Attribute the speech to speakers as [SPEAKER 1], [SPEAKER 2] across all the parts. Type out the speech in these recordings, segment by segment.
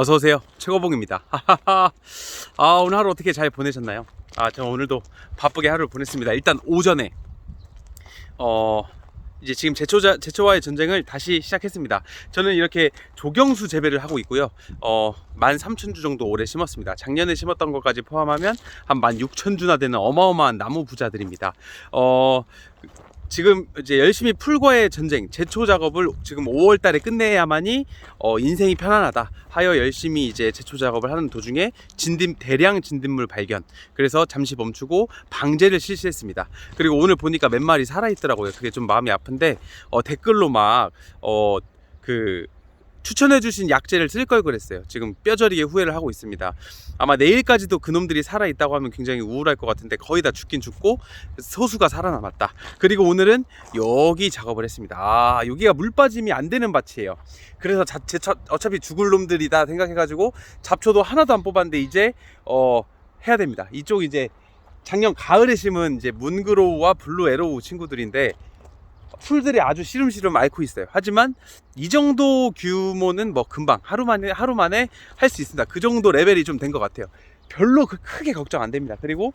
[SPEAKER 1] 어서 오세요. 최고봉입니다. 아, 오늘 하루 어떻게 잘 보내셨나요? 아, 저 오늘도 바쁘게 하루를 보냈습니다. 일단 오전에 어 이제 지금 제초자 제초와의 전쟁을 다시 시작했습니다. 저는 이렇게 조경수 재배를 하고 있고요. 어, 13,000주 정도 올해 심었습니다. 작년에 심었던 것까지 포함하면 한 16,000주나 되는 어마어마한 나무 부자들입니다. 어, 지금 이제 열심히 풀과의 전쟁 제초 작업을 지금 5월 달에 끝내야만이 어, 인생이 편안하다 하여 열심히 이제 제초 작업을 하는 도중에 진딧 대량 진딧물 발견. 그래서 잠시 멈추고 방제를 실시했습니다. 그리고 오늘 보니까 몇 마리 살아 있더라고요. 그게 좀 마음이 아픈데 어, 댓글로 막어그 추천해주신 약재를 쓸 걸 그랬어요. 지금 뼈저리게 후회를 하고 있습니다. 아마 내일까지도 그놈들이 살아있다고 하면 굉장히 우울할 것 같은데 거의 다 죽긴 죽고 소수가 살아남았다. 그리고 오늘은 여기 작업을 했습니다. 아, 여기가 물 빠짐이 안 되는 밭이에요. 그래서 자, 제, 차- 어차피 죽을 놈들이다 생각해가지고 잡초도 하나도 안 뽑았는데 이제 어, 해야 됩니다. 이쪽 이제 작년 가을에 심은 이제 문그로우와 블루 에로우 친구들인데 풀들이 아주 시름시름 앓고 있어요. 하지만 이 정도 규모는 뭐 금방 하루 만에 하루 만에 할 수 있습니다. 그 정도 레벨이 좀 된 것 같아요. 별로 그 크게 걱정 안 됩니다. 그리고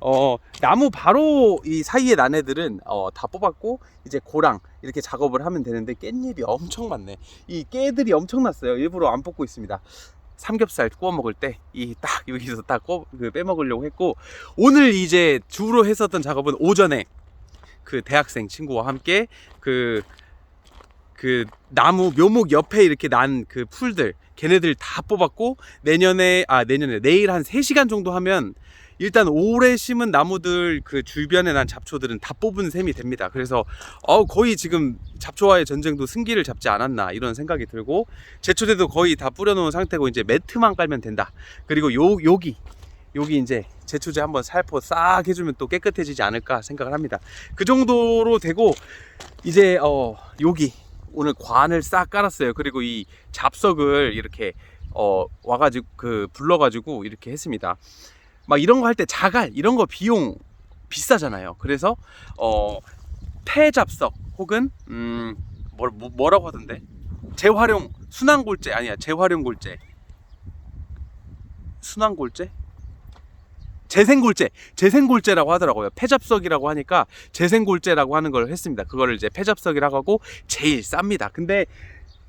[SPEAKER 1] 어 나무 바로 이 사이에 난 애들은 어, 다 뽑았고 이제 고랑 이렇게 작업을 하면 되는데 깻잎이 엄청 많네. 이 깨들이 엄청났어요. 일부러 안 뽑고 있습니다. 삼겹살 구워 먹을 때 이 딱 여기서 딱 꺼- 그 빼먹으려고 했고 오늘 이제 주로 했었던 작업은 오전에 그 대학생 친구와 함께 그, 그 나무 묘목 옆에 이렇게 난 그 풀들 걔네들 다 뽑았고 내년에 아 내년에 내일 한 3시간 정도 하면 일단 올해 심은 나무들 그 주변에 난 잡초들은 다 뽑은 셈이 됩니다. 그래서 어 거의 지금 잡초와의 전쟁도 승기를 잡지 않았나 이런 생각이 들고 제초대도 거의 다 뿌려놓은 상태고 이제 매트만 깔면 된다. 그리고 요 여기 여기 이제 제초제 한번 살포 싹 해주면 또 깨끗해지지 않을까 생각을 합니다. 그 정도로 되고 이제 어 여기 오늘 관을 싹 깔았어요. 그리고 이 잡석을 이렇게 어 와가지고 그 불러가지고 이렇게 했습니다. 막 이런 거 할 때 자갈 이런 거 비용 비싸잖아요. 그래서 어 폐잡석 혹은 음 뭐, 뭐, 뭐라고 하던데 재활용 순환골재 아니야 재활용 골재 순환골재 재생골재, 재생골재라고 하더라고요. 폐잡석이라고 하니까 재생골재라고 하는 걸 했습니다. 그거를 이제 폐잡석이라고 하고 제일 쌉니다. 근데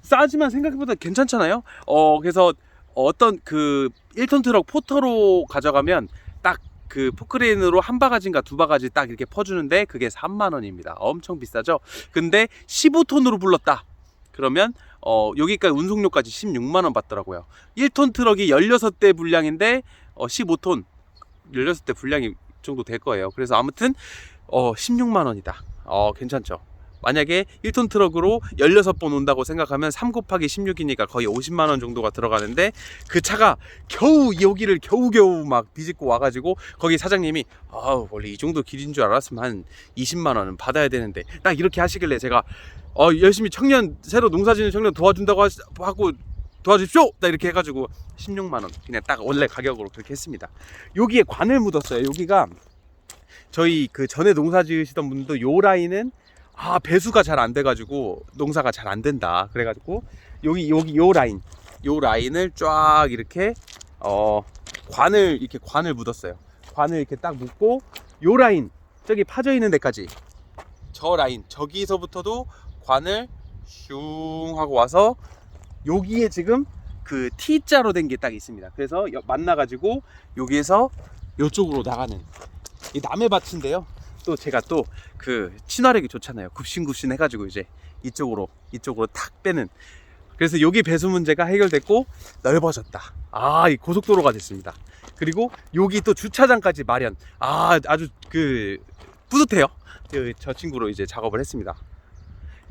[SPEAKER 1] 싸지만 생각보다 괜찮잖아요. 어 그래서 어떤 그 1톤 트럭 포터로 가져가면 딱 그 포크레인으로 한 바가지인가 두 바가지 딱 이렇게 퍼주는데 그게 3만 원입니다. 엄청 비싸죠. 근데 15톤으로 불렀다. 그러면 어 여기까지 운송료까지 16만 원 받더라고요. 1톤 트럭이 16대 분량인데 어 15톤 16대 분량이 정도 될 거예요. 그래서 아무튼 어 16만 원이다. 어 괜찮죠. 만약에 1톤 트럭으로 16번 온다고 생각하면 3 곱하기 16이니까 거의 50만 원 정도가 들어가는데 그 차가 겨우 여기를 겨우겨우 막 비집고 와가지고 거기 사장님이 아 원래 이 정도 길인 줄 알았으면 한 20만 원은 받아야 되는데 딱 이렇게 하시길래 제가 어 열심히 청년 새로 농사 짓는 청년 도와준다고 하- 하고 도와주십시오! 딱 이렇게 해가지고 16만원. 그냥 딱 원래 가격으로 그렇게 했습니다. 여기에 관을 묻었어요. 여기가 저희 그 전에 농사 지으시던 분도 요 라인은 아, 배수가 잘 안 돼가지고 농사가 잘 안 된다. 그래가지고 여기, 여기 요 라인, 요 라인을 쫙 이렇게 어, 관을, 이렇게 관을 묻었어요. 관을 이렇게 딱 묻고 요 라인, 저기 파져 있는 데까지 저 라인, 저기서부터도 관을 슝 하고 와서 여기에 지금 그 T자로 된 게 딱 있습니다. 그래서 여- 만나가지고 여기에서 이쪽으로 나가는 이 남의 밭인데요. 또 제가 또 그 친화력이 좋잖아요. 굽신굽신 해가지고 이제 이쪽으로 이쪽으로 탁 빼는. 그래서 여기 배수 문제가 해결됐고 넓어졌다. 아, 이 고속도로가 됐습니다. 그리고 여기 또 주차장까지 마련. 아, 아주 그 뿌듯해요. 그, 저 친구로 이제 작업을 했습니다.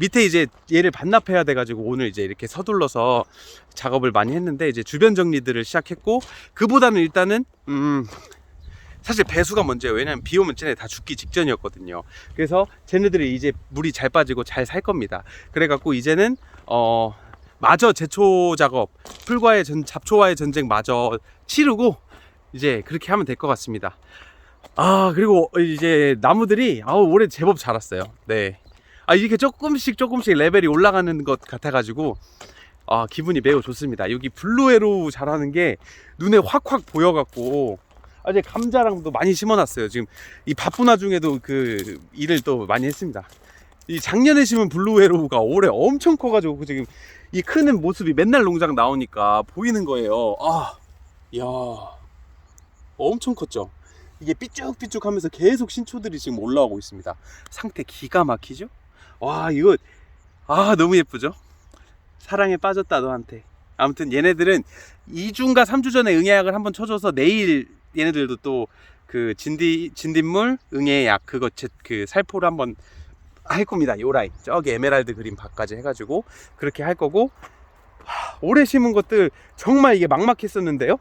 [SPEAKER 1] 밑에 이제 얘를 반납해야 돼가지고 오늘 이제 이렇게 서둘러서 작업을 많이 했는데 이제 주변 정리들을 시작했고 그보다는 일단은 음 사실 배수가 먼저예요. 왜냐면 비 오면 쟤네 다 죽기 직전이었거든요. 그래서 쟤네들이 이제 물이 잘 빠지고 잘 살 겁니다. 그래갖고 이제는 어 마저 제초 작업 풀과의 전 잡초와의 전쟁 마저 치르고 이제 그렇게 하면 될 것 같습니다. 아 그리고 이제 나무들이 아우 올해 제법 자랐어요. 네. 아 이렇게 조금씩 조금씩 레벨이 올라가는 것 같아가지고 아, 기분이 매우 좋습니다. 여기 블루에로 자라는 게 눈에 확확 보여갖고 어제 감자랑도 많이 심어놨어요. 지금 이 바쁜 와중에도 그 일을 또 많이 했습니다. 이 작년에 심은 블루에로우가 올해 엄청 커가지고 그 지금 이 크는 모습이 맨날 농장 나오니까 보이는 거예요. 아, 야, 엄청 컸죠. 이게 삐쭉삐쭉하면서 계속 신초들이 지금 올라오고 있습니다. 상태 기가 막히죠? 와, 이거 아 너무 예쁘죠? 사랑에 빠졌다 너한테. 아무튼 얘네들은 2주인가 3주 전에 응애약을 한번 쳐줘서 내일 얘네들도 또 그 진디 진딧물 응애약 그거 제, 그 살포를 한번 할 겁니다. 요라이 저기 에메랄드 그린 박까지 해가지고 그렇게 할 거고 하, 올해 심은 것들 정말 이게 막막했었는데요.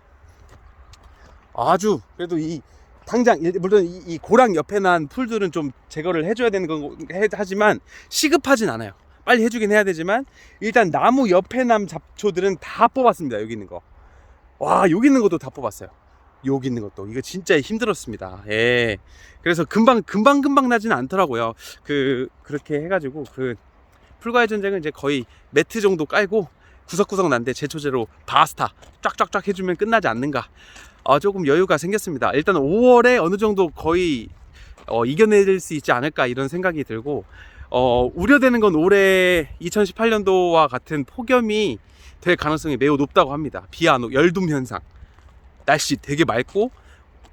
[SPEAKER 1] 아주 그래도 이 당장 일- 물론 이, 이 고랑 옆에 난 풀들은 좀 제거를 해줘야 되는 건 해- 하지만 시급하진 않아요. 빨리 해주긴 해야 되지만 일단 나무 옆에 남 잡초들은 다 뽑았습니다. 여기 있는 거. 와 여기 있는 것도 다 뽑았어요. 여기 있는 것도 이거 진짜 힘들었습니다. 예. 그래서 금방 금방 금방 나지는 않더라고요. 그 그렇게 해가지고 그 풀과의 전쟁은 이제 거의 매트 정도 깔고 구석구석 난데 제초제로 바스타 쫙쫙쫙 해주면 끝나지 않는가. 어, 조금 여유가 생겼습니다. 일단 5월에 어느 정도 거의 어, 이겨낼 수 있지 않을까 이런 생각이 들고 어, 우려되는 건 올해 2018년도와 같은 폭염이 될 가능성이 매우 높다고 합니다. 비안 오고 열둠 현상, 날씨 되게 맑고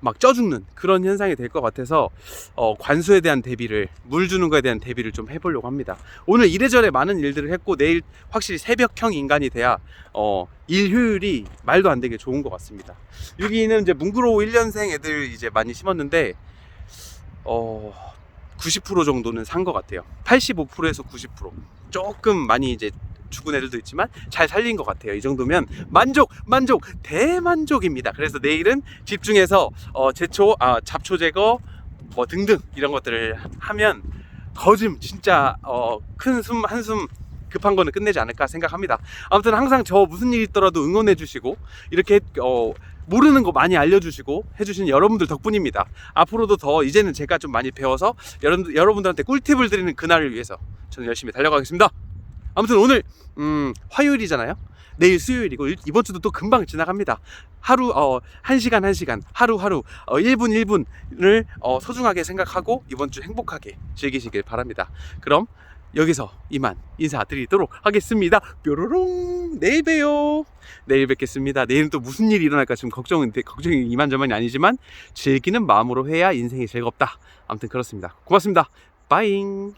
[SPEAKER 1] 막 쪄 죽는 그런 현상이 될 것 같아서 어, 관수에 대한 대비를 물 주는 거에 대한 대비를 좀 해보려고 합니다. 오늘 이래저래 많은 일들을 했고 내일 확실히 새벽형 인간이 돼야 어, 일 효율이 말도 안 되게 좋은 것 같습니다. 여기는 이제 뭉그로우 1년생 애들 이제 많이 심었는데 어, 90% 정도는 산 것 같아요. 85%에서 90% 조금 많이 이제 죽은 애들도 있지만 잘 살린 것 같아요. 이 정도면 만족, 만족, 대만족입니다. 그래서 내일은 집중해서 어, 제초, 아, 잡초 제거 뭐 등등 이런 것들을 하면 거짐 진짜 어, 큰 숨 한숨 급한 거는 끝내지 않을까 생각합니다. 아무튼 항상 저 무슨 일 있더라도 응원해 주시고 이렇게 어, 모르는 거 많이 알려주시고 해주신 여러분들 덕분입니다. 앞으로도 더 이제는 제가 좀 많이 배워서 여러분, 여러분들한테 꿀팁을 드리는 그날을 위해서 저는 열심히 달려가겠습니다. 아무튼 오늘 음, 화요일이잖아요. 내일 수요일이고 일- 이번 주도 또 금방 지나갑니다. 하루 어 1시간 1시간 하루하루 어 1분 1분을 어 소중하게 생각하고 이번 주 행복하게 즐기시길 바랍니다. 그럼 여기서 이만 인사드리도록 하겠습니다. 뾰로롱 내일 봬요. 내일 뵙겠습니다. 내일은 또 무슨 일이 일어날까 지금 걱정은 걱정이 이만저만이 아니지만 즐기는 마음으로 해야 인생이 즐겁다. 아무튼 그렇습니다. 고맙습니다. 빠잉.